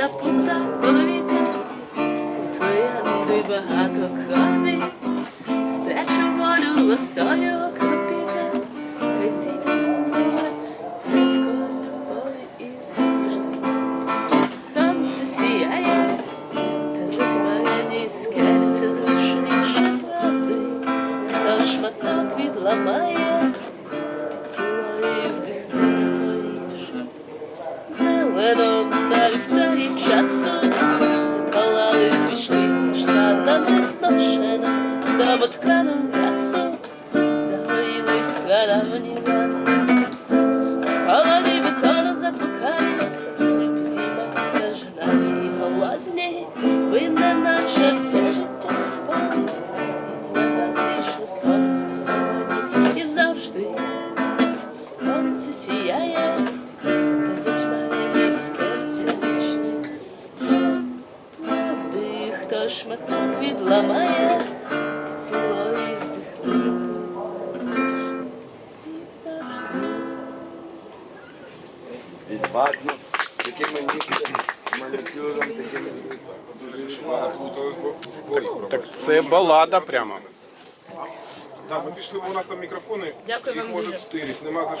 запута половіка, Твоя ти багато крові, сплячу волю лосою окропіта, висіти в кольорові і завжди. Сонце сіяє, та затьмарені скельце зручніше правди, хто шматок відламає. Зелено на вівтарі часу запалали свічки каштанами зношено, домоткану м'ясо загоїли складавні Шматок відламає, ти цілої вдихнеш. І завжди. Відважно, такими манікюром, такими. Так це балада прямо. Так, ми пішли, бо у нас там мікрофони, Дякую їх вам можуть дуже. стирити, нема за що.